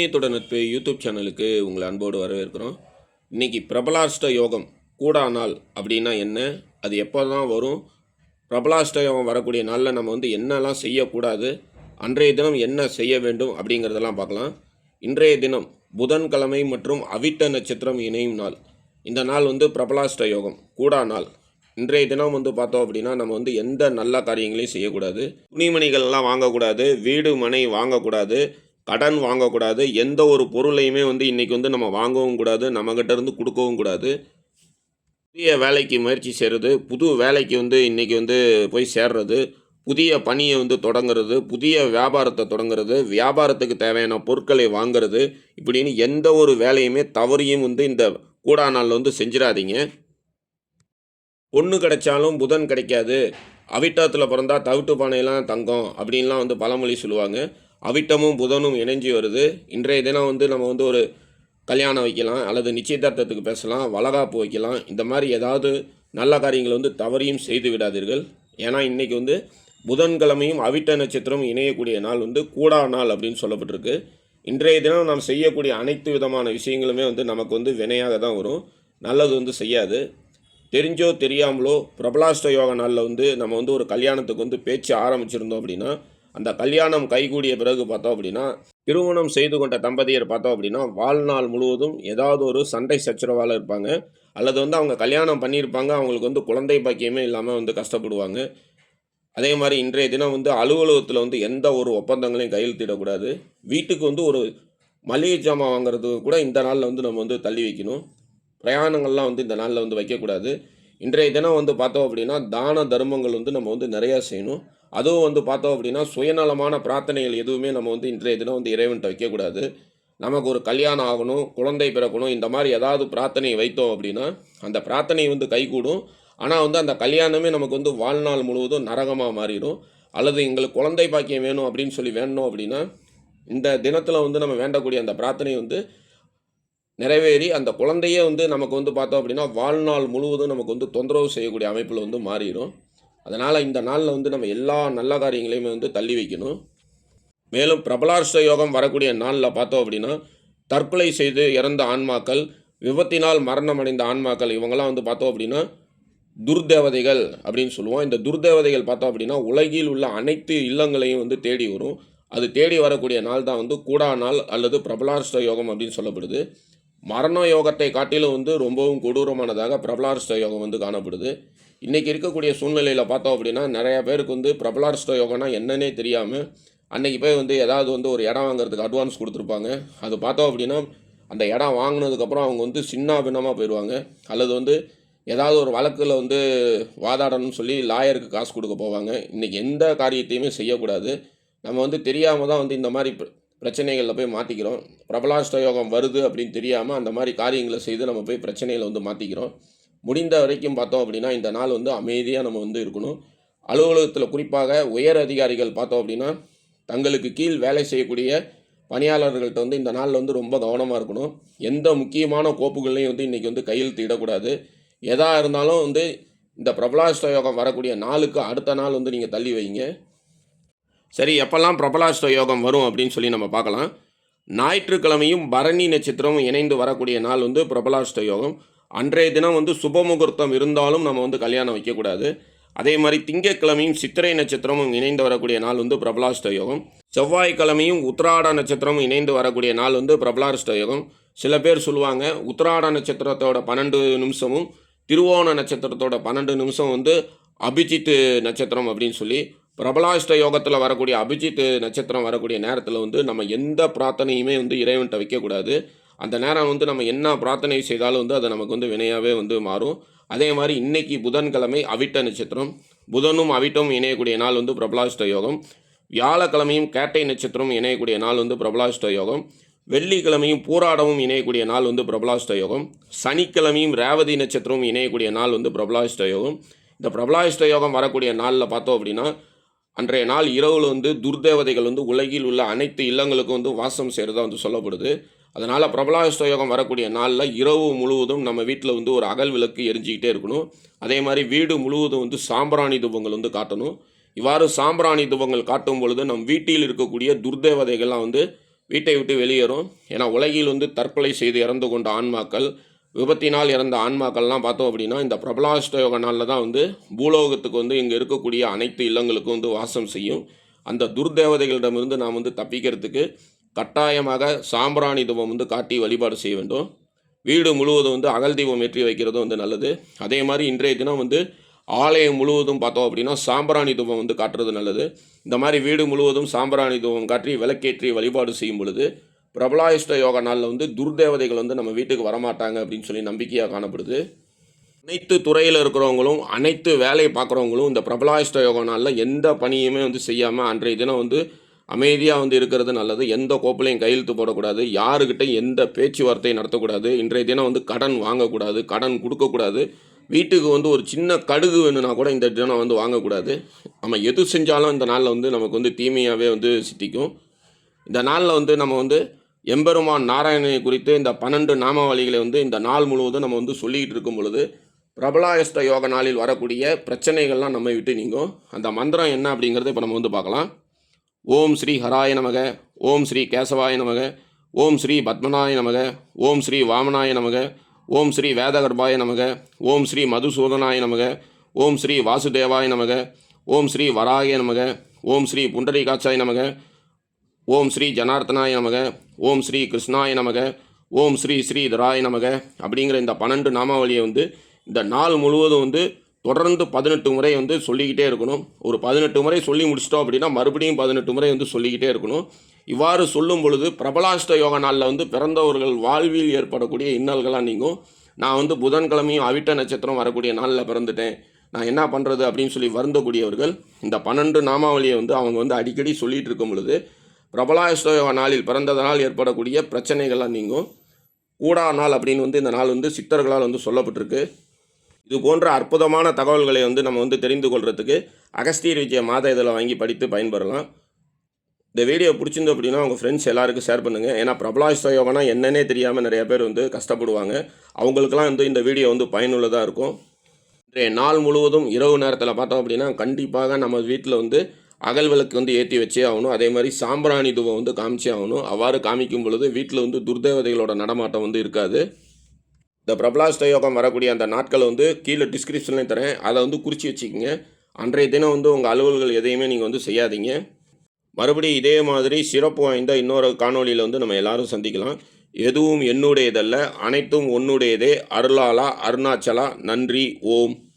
ஆன்மீகத்தோட நட்பு யூடியூப் சேனலுக்கு உங்களை அன்போடு வரவேற்கிறோம். இன்னைக்கு பிரபலாஷ்ட யோகம் கூடா நாள் அப்படின்னா என்ன? அது எப்போ தான் வரும்? பிரபலாஷ்ட யோகம் வரக்கூடிய நாளில் நம்ம வந்து என்னெல்லாம் செய்யக்கூடாது? அன்றைய தினம் என்ன செய்ய வேண்டும் அப்படிங்கிறதெல்லாம் பார்க்கலாம். இன்றைய தினம் புதன்கிழமை மற்றும் அவிட்ட நட்சத்திரம் இணையும் நாள். இந்த நாள் வந்து பிரபலாஷ்ட யோகம் கூடா நாள் இன்றைய தினம் வந்து பார்த்தோம் அப்படின்னா நம்ம வந்து எந்த நல்ல காரியங்களையும் செய்யக்கூடாது. துணிமணிகள்லாம் வாங்கக்கூடாது வீடு மனை வாங்கக்கூடாது. கடன் வாங்கக்கூடாது. எந்த ஒரு பொருளையுமே வந்து இன்றைக்கி வந்து நம்ம வாங்கவும் கூடாது. நம்மக்கிட்ட இருந்து கொடுக்கவும் கூடாது. புதிய வேலைக்கு முயற்சி செய்கிறது புது வேலைக்கு வந்து இன்றைக்கி வந்து போய் சேர்றது புதிய பணியை வந்து தொடங்குறது புதிய வியாபாரத்தை தொடங்குறது வியாபாரத்துக்கு தேவையான பொருட்களை வாங்குறது இப்படின்னு எந்த ஒரு வேலையுமே தவறியும் வந்து இந்த கூடா நாளில் வந்து செஞ்சிடாதீங்க. பொண்ணு கிடைச்சாலும் புதன் கிடைக்காது. அவிட்டத்தில் பிறந்தா தவிட்டு பானையெல்லாம் தங்கம் அப்படின்லாம் வந்து பழமொழி சொல்லுவாங்க. அவிட்டமும் புதனும் இணைஞ்சி வருது. இன்றைய தினம் வந்து நம்ம வந்து ஒரு கல்யாணம் வைக்கலாம் அல்லது நிச்சயதார்த்தத்துக்கு பேசலாம் வளகாப்பு வைக்கலாம். இந்த மாதிரி ஏதாவது நல்ல காரியங்களை வந்து தவறியும் செய்து விடாதீர்கள். ஏன்னா இன்றைக்கி வந்து புதன்கிழமையும் அவிட்ட நட்சத்திரம் இணையக்கூடிய நாள் வந்து கூடா நாள் அப்படின்னு சொல்லப்பட்டிருக்கு. இன்றைய தினம் நாம் செய்யக்கூடிய அனைத்து விதமான விஷயங்களுமே வந்து நமக்கு வந்து வினையாக தான் வரும். நல்லது வந்து செய்யாது. தெரிஞ்சோ தெரியாமலோ பிரபலாஷ்ட யோக நாளில் வந்து நம்ம வந்து ஒரு கல்யாணத்துக்கு வந்து பேச்சு ஆரம்பிச்சிருந்தோம் அப்படின்னா அந்த கல்யாணம் கைகூடிய பிறகு பார்த்தோம் அப்படின்னா திருமணம் செய்து கொண்ட தம்பதியர் பார்த்தோம் அப்படின்னா வாழ்நாள் முழுவதும் ஏதாவது ஒரு சண்டை சச்சரவால் இருப்பாங்க. அல்லது வந்து அவங்க கல்யாணம் பண்ணியிருப்பாங்க அவங்களுக்கு வந்து குழந்தை பாக்கியமே இல்லாமல் வந்து கஷ்டப்படுவாங்க. அதே மாதிரி இன்றைய தினம் வந்து அலுவலகத்தில் வந்து எந்த ஒரு ஒப்பந்தங்களையும் கையெழுத்திடக்கூடாது வீட்டுக்கு வந்து ஒரு மளிகை ஜாமான் வாங்குறதுக்கு கூட இந்த நாளில் வந்து நம்ம வந்து தள்ளி வைக்கணும். பிரயாணங்கள்லாம் வந்து இந்த நாளில் வந்து வைக்கக்கூடாது இன்றைய தினம் வந்து பார்த்தோம் அப்படின்னா தான தர்மங்கள் வந்து நம்ம வந்து நிறையா செய்யணும். அதுவும் வந்து பார்த்தோம் அப்படின்னா சுயநலமான பிரார்த்தனைகள் எதுவுமே நம்ம வந்து இன்றைய தினம் வந்து இறைவன்கிட்ட வைக்கக்கூடாது. நமக்கு ஒரு கல்யாணம் ஆகணும் குழந்தை பிறக்கணும் இந்த மாதிரி ஏதாவது பிரார்த்தனை வைத்தோம் அப்படின்னா அந்த பிரார்த்தனை வந்து கைகூடும். ஆனால் வந்து அந்த கல்யாணமே நமக்கு வந்து வாழ்நாள் முழுவதும் நரகமாக மாறிடும். அல்லது எங்களுக்கு குழந்தை பாக்கியம் வேணும் அப்படின்னு சொல்லி வேணும் அப்படின்னா இந்த தினத்தில் வந்து நம்ம வேண்டக்கூடிய அந்த பிரார்த்தனை வந்து நிறைவேறி அந்த குழந்தையே வந்து நமக்கு வந்து பார்த்தோம் அப்படின்னா வாழ்நாள் முழுவதும் நமக்கு வந்து தொந்தரவு செய்யக்கூடிய அமைப்பில் வந்து மாறிடும். அதனால் இந்த நாளில் வந்து நம்ம எல்லா நல்ல காரியங்களையுமே வந்து தள்ளி வைக்கணும். மேலும் பிரபலார்ஷ யோகம் வரக்கூடிய நாளில் பார்த்தோம் அப்படின்னா தற்கொலை செய்து இறந்த ஆன்மாக்கள் விபத்தினால் மரணம் அடைந்த ஆன்மாக்கள் இவங்கெல்லாம் வந்து பார்த்தோம் அப்படின்னா துர்தேவதைகள் அப்படின்னு சொல்லுவோம். இந்த துர்தேவதைகள் பார்த்தோம் அப்படின்னா உலகில் உள்ள அனைத்து இல்லங்களையும் வந்து தேடி வரும். அது தேடி வரக்கூடிய நாள் தான் வந்து கூடா நாள் அல்லது பிரபலாஷ்ட யோகம் அப்படின்னு சொல்லப்படுது. மரண யோகத்தை காட்டிலும் வந்து ரொம்பவும் கொடூரமானதாக பிரபலாரிஷ்ட யோகம் வந்து காணப்படுது. இன்றைக்கி இருக்கக்கூடிய சூழ்நிலையில் பார்த்தோம் அப்படின்னா நிறையா பேருக்கு வந்து பிரபலாரிஷ்ட யோகம்னா என்னன்னே தெரியாமல் அன்றைக்கி போய் வந்து ஏதாவது வந்து ஒரு இடம் வாங்குறதுக்கு அட்வான்ஸ் கொடுத்துருப்பாங்க. அது பார்த்தோம் அப்படின்னா அந்த இடம் வாங்கினதுக்கப்புறம் அவங்க வந்து சின்ன பின்னமாக போயிடுவாங்க. அல்லது வந்து ஏதாவது ஒரு வழக்கில் வந்து வாதாடணும்னு சொல்லி லாயருக்கு காசு கொடுக்க போவாங்க. இன்றைக்கி எந்த காரியத்தையுமே செய்யக்கூடாது. நம்ம வந்து தெரியாமல் தான் வந்து இந்த மாதிரி பிரச்சனைகளில் போய் மாட்டிக்கிறோம் பிரபலாஷ்ட யோகம் வருது அப்படின்னு தெரியாமல் அந்த மாதிரி காரியங்களை செய்து நம்ம போய் பிரச்சனைகளை வந்து மாற்றிக்கிறோம் முடிந்த வரைக்கும் பார்த்தோம் அப்படின்னா இந்த நாள் வந்து அமைதியாக நம்ம வந்து இருக்கணும். அலுவலகத்தில் குறிப்பாக உயர் அதிகாரிகள் பார்த்தோம் அப்படின்னா தங்களுக்கு கீழ் வேலை செய்யக்கூடிய பணியாளர்கள்ட்ட வந்து இந்த நாளில் வந்து ரொம்ப கவனமாக இருக்கணும். எந்த முக்கியமான கோப்புகளையும் வந்து இன்றைக்கி வந்து கையெழுத்து இடக்கூடாது. எதாக இருந்தாலும் வந்து இந்த பிரபலாஷ்ட யோகம் வரக்கூடிய நாளுக்கு அடுத்த நாள் வந்து நீங்கள் தள்ளி வைங்க. சரி எப்பெல்லாம் பிரபலாஷ்ட யோகம் வரும் அப்படின்னு சொல்லி நம்ம பார்க்கலாம். ஞாயிற்றுக்கிழமையும் பரணி நட்சத்திரமும் இணைந்து வரக்கூடிய நாள் வந்து பிரபலாஷ்ட யோகம். அன்றைய தினம் வந்து சுப முகூர்த்தம் இருந்தாலும் நம்ம வந்து கல்யாணம் வைக்கக்கூடாது. அதே மாதிரி திங்கட்கிழமையும் சித்திரை நட்சத்திரமும் இணைந்து வரக்கூடிய நாள் வந்து பிரபலாஷ்ட யோகம். செவ்வாய்க்கிழமையும் உத்ராட நட்சத்திரமும் இணைந்து வரக்கூடிய நாள் வந்து பிரபலாஷ்ட யோகம். சில பேர் சொல்லுவாங்க உத்ராட நட்சத்திரத்தோட பன்னெண்டு நிமிஷமும் திருவோண நட்சத்திரத்தோட பன்னெண்டு நிமிஷம் வந்து அபிஜித் நட்சத்திரம் அப்படின்னு சொல்லி பிரபலாஷ்ட யோகத்தில் வரக்கூடிய அபிஜித் நட்சத்திரம் வரக்கூடிய நேரத்தில் வந்து நம்ம எந்த பிரார்த்தனையுமே வந்து இறைவன்கிட்ட வைக்கக்கூடாது. அந்த நேரம் வந்து நம்ம என்ன பிரார்த்தனை செய்தாலும் வந்து அது நமக்கு வந்து வினையாகவே வந்து மாறும். அதே மாதிரி இன்னைக்கு புதன்கிழமை அவிட்ட நட்சத்திரம். புதனும் அவிட்டமும் இணையக்கூடிய நாள் வந்து பிரபலாஷ்ட யோகம். வியாழக்கிழமையும் கேட்டை நட்சத்திரம் இணையக்கூடிய நாள் வந்து பிரபலாஷ்ட யோகம். வெள்ளிக்கிழமையும் பூராடமும் இணையக்கூடிய நாள் வந்து பிரபலாஷ்ட யோகம். சனிக்கிழமையும் ரேவதி நட்சத்திரமும் இணையக்கூடிய நாள் வந்து பிரபலாஷ்ட யோகம். இந்த பிரபலாஷ்ட யோகம் வரக்கூடிய நாளில் பார்த்தோம் அப்படின்னா அன்றைய நாள் இரவில் வந்து துர்தேவதைகள் வந்து உலகில் உள்ள அனைத்து இல்லங்களுக்கும் வந்து வாசம் செய்கிறதா வந்து சொல்லப்படுது. அதனால் பிரபலாஷ்ட யோகம் வரக்கூடிய நாளில் இரவு முழுவதும் நம்ம வீட்டில் வந்து ஒரு அகல் விளக்கு எரிஞ்சிக்கிட்டே இருக்கணும். அதே மாதிரி வீடு முழுவதும் வந்து சாம்பிராணி தூபங்கள் வந்து காட்டணும். இவ்வாறு சாம்பிராணி தூபங்கள் காட்டும் பொழுது நம் வீட்டில் இருக்கக்கூடிய துர்தேவதைகள்லாம் வந்து வீட்டை விட்டு வெளியேறும். ஏன்னா உலகில் வந்து தற்கொலை செய்து இறந்து கொண்ட ஆன்மாக்கள் விபத்தினால் இறந்த ஆன்மாக்கள்லாம் பார்த்தோம் அப்படின்னா இந்த பிரபலாஷ்ட யோக நாளில் தான் வந்து பூலோகத்துக்கு வந்து இங்கே இருக்கக்கூடிய அனைத்து இல்லங்களுக்கும் வந்து வாசம் செய்யும். அந்த துர்தேவதைகளிடமிருந்து நாம் வந்து தப்பிக்கிறதுக்கு கட்டாயமாக சாம்பிராணி தீபம் வந்து காட்டி வழிபாடு செய்ய வேண்டும். வீடு முழுவதும் வந்து அகல் தீபம் ஏற்றி வைக்கிறதும் வந்து நல்லது. அதே மாதிரி இன்றைய தினம் வந்து ஆலயம் முழுவதும் பார்த்தோம் அப்படின்னா சாம்பிராணி தூபம் வந்து காட்டுறது நல்லது. இந்த மாதிரி வீடு முழுவதும் சாம்பிராணி தூபம் காட்டி விளக்கேற்றி வழிபாடு செய்யும் பொழுது பிரபலாயிஷ்ட யோக நாளில் வந்து துர்தேவதைகள் வந்து நம்ம வீட்டுக்கு வரமாட்டாங்க அப்படின்னு சொல்லி நம்பிக்கையாக காணப்படுது. அனைத்து துறையில் இருக்கிறவங்களும் அனைத்து வேலையை பார்க்குறவங்களும் இந்த பிரபலாயிஷ்ட யோக நாளில் எந்த பணியுமே வந்து செய்யாமல் அன்றைய தினம் வந்து அமைதியாக வந்து இருக்கிறது நல்லது. எந்த கோப்பிலையும் கையெழுத்து போடக்கூடாது. யாருக்கிட்ட எந்த பேச்சுவார்த்தையும் நடத்தக்கூடாது. இன்றைய தினம் வந்து கடன் வாங்கக்கூடாது. கடன் கொடுக்கக்கூடாது. வீட்டுக்கு வந்து ஒரு சின்ன கடுகு வேணும்னா கூட இந்த தினம் வந்து வாங்கக்கூடாது. நம்ம எது செஞ்சாலும் இந்த நாளில் வந்து நமக்கு வந்து தீமையாகவே வந்து சித்திக்கும். இந்த நாளில் வந்து நம்ம வந்து எம்பெருமான் நாராயணனை குறித்து இந்த பன்னெண்டு நாமாவளிகளை வந்து இந்த நாள் முழுவதும் நம்ம வந்து சொல்லிக்கிட்டு இருக்கும் பொழுது பிரபலாயஸ்த யோக நாளில் வரக்கூடிய பிரச்சனைகள்லாம் நம்ம விட்டு நீங்கும். அந்த மந்திரம் என்ன அப்படிங்கிறத இப்போ நம்ம வந்து பார்க்கலாம். ஓம் ஸ்ரீ ஹராய நமக ஓம் ஸ்ரீ கேசவாய நமக ஓம் ஸ்ரீ பத்மநாய நமக ஓம் ஸ்ரீ வாமனாய நமக ஓம் ஸ்ரீ வேதகர்பாய நமக ஓம் ஸ்ரீ மதுசூதனாய நமக ஓம் ஸ்ரீ வாசுதேவாய நமக ஓம் ஸ்ரீ வராய நமக ஓம் ஸ்ரீ புண்டரீகாட்சாய நமக ஓம் ஸ்ரீ ஜனார்த்தனாய நமக ஓம் ஸ்ரீ கிருஷ்ணாய நமக ஓம் ஸ்ரீ ஸ்ரீதராய நமக அப்படிங்கிற இந்த பன்னெண்டு நாமாவளியை வந்து இந்த நாள் முழுவதும் வந்து தொடர்ந்து பதினெட்டு முறை வந்து சொல்லிக்கிட்டே இருக்கணும். ஒரு பதினெட்டு முறை சொல்லி முடிச்சிட்டோம் அப்படின்னா மறுபடியும் பதினெட்டு முறை வந்து சொல்லிக்கிட்டே இருக்கணும். இவ்வாறு சொல்லும் பொழுது பிரபலாஷ்ட யோக நாளில் வந்து பிறந்தவர்கள் வாழ்வில் ஏற்படக்கூடிய இன்னல்களாக நீங்கும். நான் வந்து புதன்கிழமையும் அவிட்ட நட்சத்திரம் வரக்கூடிய நாளில் பிறந்துட்டேன். நான் என்ன பண்ணுறது அப்படின்னு சொல்லி வருந்தக்கூடியவர்கள் இந்த பன்னெண்டு நாமாவளியை வந்து அவங்க வந்து அடிக்கடி சொல்லிகிட்டு இருக்கும் பொழுது பிரபலாயஸ்தோக நாளில் பிறந்ததனால் ஏற்படக்கூடிய பிரச்சனைகள்லாம் நீங்கும். கூடா நாள் அப்படின்னு வந்து இந்த நாள் வந்து சித்தர்களால் வந்து சொல்லப்பட்டிருக்கு. இது போன்ற அற்புதமான தகவல்களை வந்து நம்ம வந்து தெரிந்து கொள்கிறதுக்கு அகஸ்தீர் விஜய மாத இதழை வாங்கி படித்து பயன்பெறலாம். இந்த வீடியோ பிடிச்சிருந்து அப்படின்னா உங்கள் ஃப்ரெண்ட்ஸ் எல்லாருக்கும் ஷேர் பண்ணுங்கள் ஏன்னா பிரபலாயுஷ்ட யோகனா என்னன்னே தெரியாமல் நிறைய பேர் வந்து கஷ்டப்படுவாங்க. அவங்களுக்கெல்லாம் வந்து இந்த வீடியோ வந்து பயனுள்ளதாக இருக்கும். இன்றைய நாள் முழுவதும் இரவு நேரத்தில் பார்த்தோம் அப்படின்னா கண்டிப்பாக நம்ம வீட்டில் வந்து அகல் விளக்கு வந்து ஏற்றி வச்சே ஆகணும். அதே மாதிரி சாம்பிராணி தூவம் வந்து காமிச்சே ஆகணும். அவ்வாறு காமிக்கும் பொழுது வீட்டில் வந்து துர்தேவதைகளோட நடமாட்டம் வந்து இருக்காது. இந்த பிரபலாஷ்ட யோகம் வரக்கூடிய அந்த நாட்களை வந்து கீழே டிஸ்கிரிப்ஷன்லேயும் தரேன். அதை வந்து குறித்து வச்சுக்கோங்க. அன்றைய தினம் வந்து உங்கள் அலுவல்கள் எதையுமே நீங்கள் வந்து செய்யாதீங்க. மறுபடியும் இதே மாதிரி சிறப்பு வாய்ந்த இன்னொரு காணொளியில் வந்து நம்ம எல்லாரும் சந்திக்கலாம். எதுவும் என்னுடையதல்ல அனைத்தும் உன்னுடையதே. அருளாலா அருணாச்சலா நன்றி ஓம்.